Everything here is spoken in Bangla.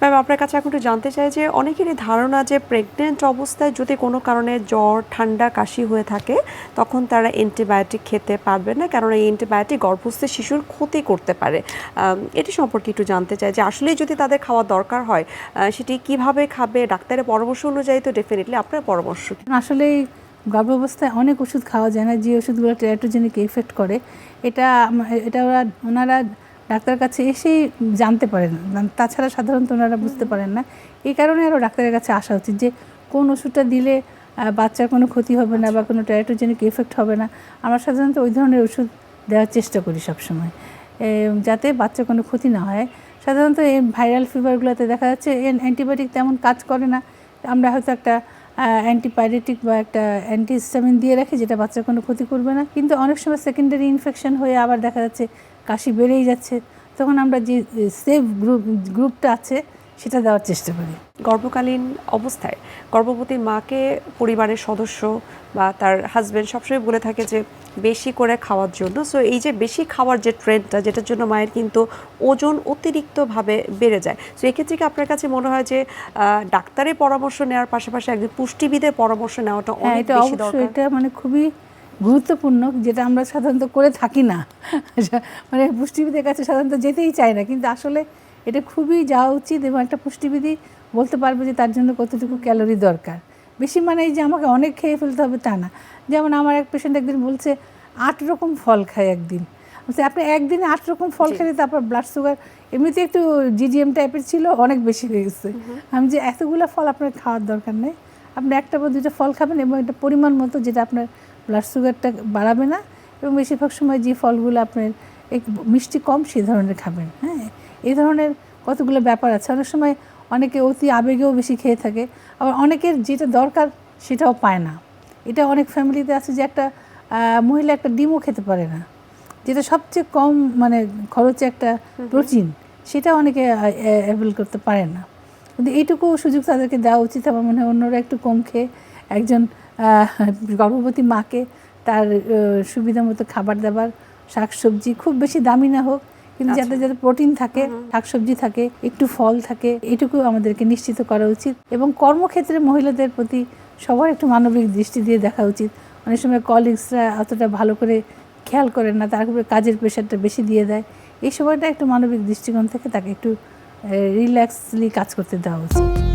ম্যাম আপনার কাছে এখন একটু জানতে চাই যে অনেকেরই ধারণা যে প্রেগনেন্ট অবস্থায় যদি কোনো কারণে জ্বর, ঠান্ডা, কাশি হয়ে থাকে, তখন তারা অ্যান্টিবায়োটিক খেতে পারবে না। কারণ এই অ্যান্টিবায়োটিক গর্ভস্থ শিশুর ক্ষতি করতে পারে। এটি সম্পর্কে একটু জানতে চাই যে আসলেই যদি তাদের খাওয়া দরকার হয় সেটি কীভাবে খাবে? ডাক্তারের পরামর্শ অনুযায়ী তো ডেফিনেটলি আপনার পরামর্শ? আসলে গর্ভাবস্থায় অনেক ওষুধ খাওয়া যায় না। যে ওষুধগুলো টেরাটোজেনিক এফেক্ট করে, এটা এটা ওরা, ওনারা ডাক্তারের কাছে এসেই জানতে পারেন না। তাছাড়া সাধারণত ওনারা বুঝতে পারেন না। এই কারণে আরও ডাক্তারের কাছে আসা উচিত যে কোন ওষুধটা দিলে বাচ্চার কোনো ক্ষতি হবে না বা কোনো টেরাটোজেনিক এফেক্ট হবে না। আমরা সাধারণত ওই ধরনের ওষুধ দেওয়ার চেষ্টা করি সবসময়। যাতে বাচ্চার কোনো ক্ষতি না হয়। সাধারণত এই ভাইরাল ফিভারগুলোতে দেখা যাচ্ছে অ্যান্টিবায়োটিক তেমন কাজ করে না। আমরা হয়তো একটা অ্যান্টিপাইরেটিক বা একটা অ্যান্টিহিস্টামিন দিয়ে রাখি যেটা বাচ্চার কোনো ক্ষতি করবে না। কিন্তু অনেক সময় সেকেন্ডারি ইনফেকশন হয়ে আবার দেখা যাচ্ছে কাশি বেড়েই যাচ্ছে তখন আমরা যে সেফ গ্রুপ গ্রুপটা আছে সেটা দেওয়ার চেষ্টা করি। গর্ভকালীন অবস্থায় গর্ভবতী মাকে পরিবারের সদস্য বা তার হাজবেন্ড সবসময় বলে থাকে যে বেশি করে খাওয়ার জন্য। সো এই যে বেশি খাওয়ার যে ট্রেন্ডটা যেটার জন্য মায়ের কিন্তু ওজন অতিরিক্তভাবে বেড়ে যায়। সো এক্ষেত্রে কি আপনার কাছে মনে হয় যে ডাক্তারের পরামর্শ নেওয়ার পাশাপাশি একজন পুষ্টিবিদের পরামর্শ নেওয়াটা হ্যাঁ অনেক বেশি দরকার? এটা মানে খুবই গুরুত্বপূর্ণ যেটা আমরা সাধারণত করে থাকি না। মানে পুষ্টিবিদের কাছে সাধারণত যেতেই চাই না কিন্তু আসলে এটা খুবই যাওয়া উচিত এবং একটা পুষ্টিবিধি বলতে পারবে যে তার জন্য কতটুকু ক্যালোরি দরকার। বেশি মানে এই যে আমাকে অনেক খেয়ে ফেলতে হবে তা না। যেমন আমার এক পেশেন্ট একদিন বলছে আট রকম ফল খায় একদিন। বলছে আপনি একদিনে আট রকম ফল খেলে তারপর ব্লাড সুগার এমনিতে একটু জিজিএম টাইপের ছিল অনেক বেশি হয়ে গেছে। আমি যে এতগুলো ফল আপনার খাওয়ার দরকার নেই। আপনি একটা বা দুইটা ফল খাবেন এবং একটা পরিমাণ মতো যেটা আপনার ব্লাড সুগারটা বাড়াবে না এবং বেশিরভাগ সময় যে ফলগুলো আপনার এক মিষ্টি কম সেই ধরনের খাবেন হ্যাঁ? এই ধরনের কতগুলো ব্যাপার আছে। অনেক সময় অনেকে অতি আবেগেও বেশি খেয়ে থাকে আবার অনেকের যেটা দরকার সেটাও পায় না। এটা অনেক ফ্যামিলিতে আছে যে একটা মহিলা একটা ডিমও খেতে পারে না যেটা সবচেয়ে কম মানে খরচে একটা প্রোটিন সেটা অনেকে অ্যাভেল করতে পারে না। কিন্তু এইটুকু সুযোগ তাদেরকে দেওয়া উচিত। আমার মনে হয় অন্যরা একটু কম খেয়ে একজন গর্ভবতী মাকে তার সুবিধা মতো খাবার দাবার শাকসবজি খুব বেশি দামি না হোক কিন্তু যাতে যাতে প্রোটিন থাকে শাকসবজি থাকে একটু ফল থাকে এটুকু আমাদেরকে নিশ্চিত করা উচিত এবং কর্মক্ষেত্রে মহিলাদের প্রতি সবার একটু মানবিক দৃষ্টি দিয়ে দেখা উচিত। অনেক সময় কলিগসরা অতটা ভালো করে খেয়াল করেন না তার উপরে কাজের প্রেশারটা বেশি দিয়ে দেয়। এই সময়টা একটু মানবিক দৃষ্টিকোণ থেকে তাকে একটু রিল্যাক্সলি কাজ করতে দেওয়া উচিত।